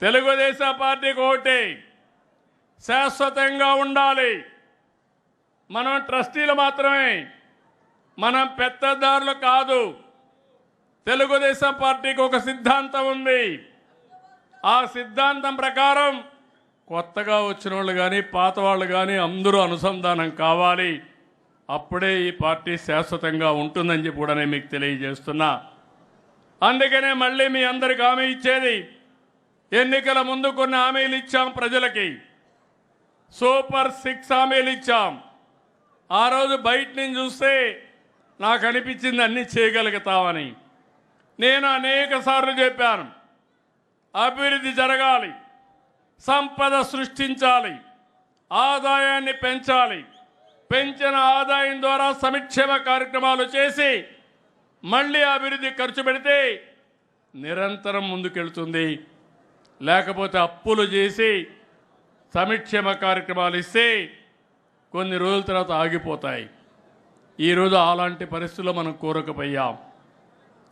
తెలుగుదేశం పార్టీకి ఒకటి శాశ్వతంగా ఉండాలి. మనం ట్రస్టీలు మాత్రమే. మనం పెత్తదారులు కాదు. తెలుగుదేశం పార్టీకి ఒక సిద్ధాంతం ఉంది. ఆ సిద్ధాంతం ప్రకారం కొత్తగా వచ్చిన వాళ్ళు కానీ పాత వాళ్ళు కానీ అందరూ అనుసంధానం కావాలి. అప్పుడే ఈ పార్టీ శాశ్వతంగా ఉంటుందని చెప్పి కూడా నేను మీకు తెలియజేస్తున్నా. అందుకనే మళ్ళీ మీ అందరికి హామీ ఇచ్చేది ఎన్నికల ముందు కొన్ని హామీలు ఇచ్చాం ప్రజలకి. సూపర్ సిక్స్ హామీలు ఇచ్చాం. ఆ రోజు బయట నుంచి చూస్తే నాకు అనిపించింది అన్నీ చేయగలుగుతామని. నేను అనేక సార్లు చెప్పాను. అభివృద్ధి జరగాలి. సంపద సృష్టించాలి. ఆదాయాన్ని పెంచాలి. పెంచిన ఆదాయం ద్వారా సంక్షేమ కార్యక్రమాలు చేసి మళ్ళీ అభివృద్ధి ఖర్చు పెడితే నిరంతరం ముందుకెళ్తుంది. లేకపోతే అప్పులు చేసి సంక్షేమ కార్యక్రమాలు ఇస్తే కొన్ని రోజుల తర్వాత ఆగిపోతాయి. ఈరోజు అలాంటి పరిస్థితుల్లో మనం కోరకపోయాం.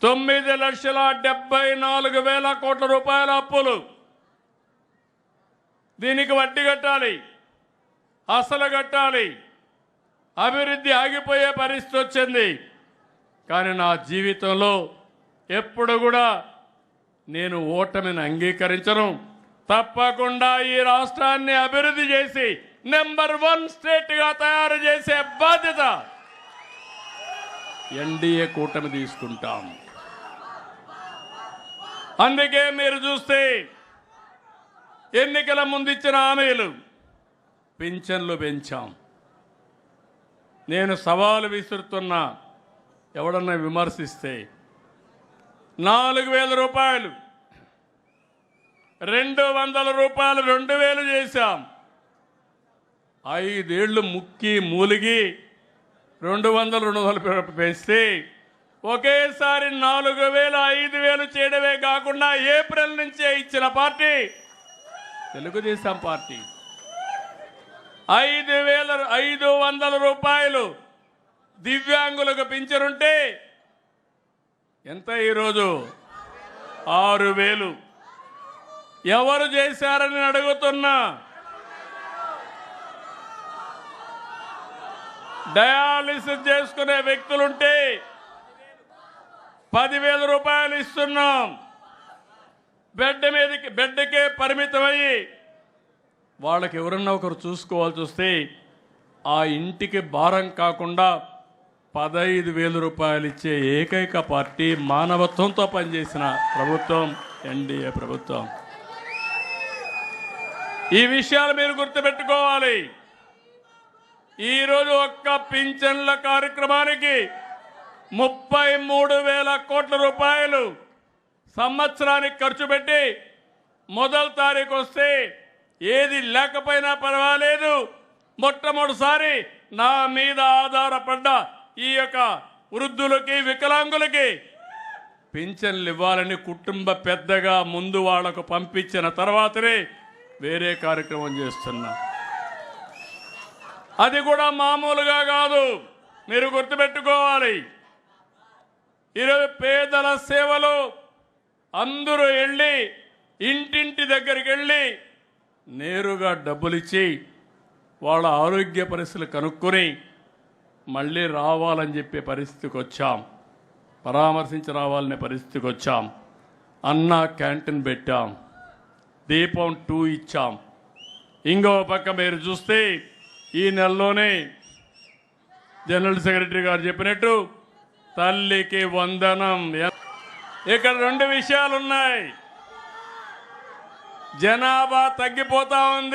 తొమ్మిది లక్షల డెబ్బై నాలుగు వేల కోట్ల రూపాయల అప్పులు. దీనికి వడ్డీ కట్టాలి. అసలు కట్టాలి. అభివృద్ధి ఆగిపోయే పరిస్థితి వచ్చింది. కానీ నా జీవితంలో ఎప్పుడు కూడా నేను ఓటమిని అంగీకరించను. తప్పకుండా ఈ రాష్ట్రాన్ని అభివృద్ధి చేసి నెంబర్ వన్ స్టేట్గా తయారు చేసే బాధ్యత ఎన్డీఏ కూటమి తీసుకుంటాం. అందుకే మీరు చూస్తే ఎన్నికల ముందు ఇచ్చిన హామీలు పింఛన్లు పెంచాం. నేను సవాలు విసురుతున్నా ఎవడన్నా విమర్శిస్తే నాలుగు వేల రూపాయలు. రెండు వందల రూపాయలు రెండు వేలు చేశాం. ఐదేళ్ళు ముక్కి మూలిగి రెండు వందలు రెండు వందలు పెంచితే ఒకేసారి నాలుగు వేలు ఐదు వేలు చేయడమే కాకుండా ఏప్రిల్ నుంచే ఇచ్చిన పార్టీ తెలుగుదేశం పార్టీ. ఐదు వేల ఐదు వందల రూపాయలు దివ్యాంగులకు పింఛనుంటే ఎంత ఈరోజు? ఆరు వేలు. ఎవరు చేశారని అడుగుతున్నా. డయాలిసిస్ చేసుకునే వ్యక్తులుంటే పదివేల రూపాయలు ఇస్తున్నాం. బెడ్ మీదకి బెడ్కే పరిమితమయ్యి వాళ్ళకి ఎవరన్నా ఒకరు చూసుకోవాల్సి వస్తే ఆ ఇంటికి భారం కాకుండా పదహైదు వేల రూపాయలు ఇచ్చే ఏకైక పార్టీ మానవత్వంతో పనిచేసిన ప్రభుత్వం ఎన్డీఏ ప్రభుత్వం. ఈ విషయాలు మీరు గుర్తుపెట్టుకోవాలి. ఈరోజు ఒక్క పింఛన్ల కార్యక్రమానికి ముప్పై మూడు వేల కోట్ల రూపాయలు సంవత్సరానికి ఖర్చు పెట్టి మొదటి తారీఖు వస్తే ఏది లేకపోయినా పర్వాలేదు. మొట్టమొదటిసారి నా మీద ఆధారపడ్డ ఈ యొక్క వృద్ధులకి వికలాంగులకి పింఛన్లు ఇవ్వాలని కుటుంబ పెద్దగా ముందు వాళ్ళకు పంపించిన తర్వాతనే వేరే కార్యక్రమం చేస్తున్నా. అది కూడా మామూలుగా కాదు. మీరు గుర్తుపెట్టుకోవాలి. ఈరోజు పేదల సేవలు అందరూ వెళ్ళి ఇంటింటి దగ్గరికి వెళ్ళి నేరుగా డబ్బులు ఇచ్చి వాళ్ళ ఆరోగ్య పరిస్థితులు కనుక్కొని మళ్ళీ రావాలని చెప్పే పరిస్థితికి వచ్చాం. పరామర్శించి రావాలనే పరిస్థితికి వచ్చాం. అన్న క్యాంటీన్ పెట్టాం. దీపం టూ ఇచ్చాం. ఇంకో పక్క మీరు చూస్తే ఈ నెలలోనే జనరల్ సెక్రటరీ గారు చెప్పినట్టు తల్లికి వందనం. ఇక్కడ రెండు విషయాలు ఉన్నాయి జనాభా తగ్గిపోతా ఉంది.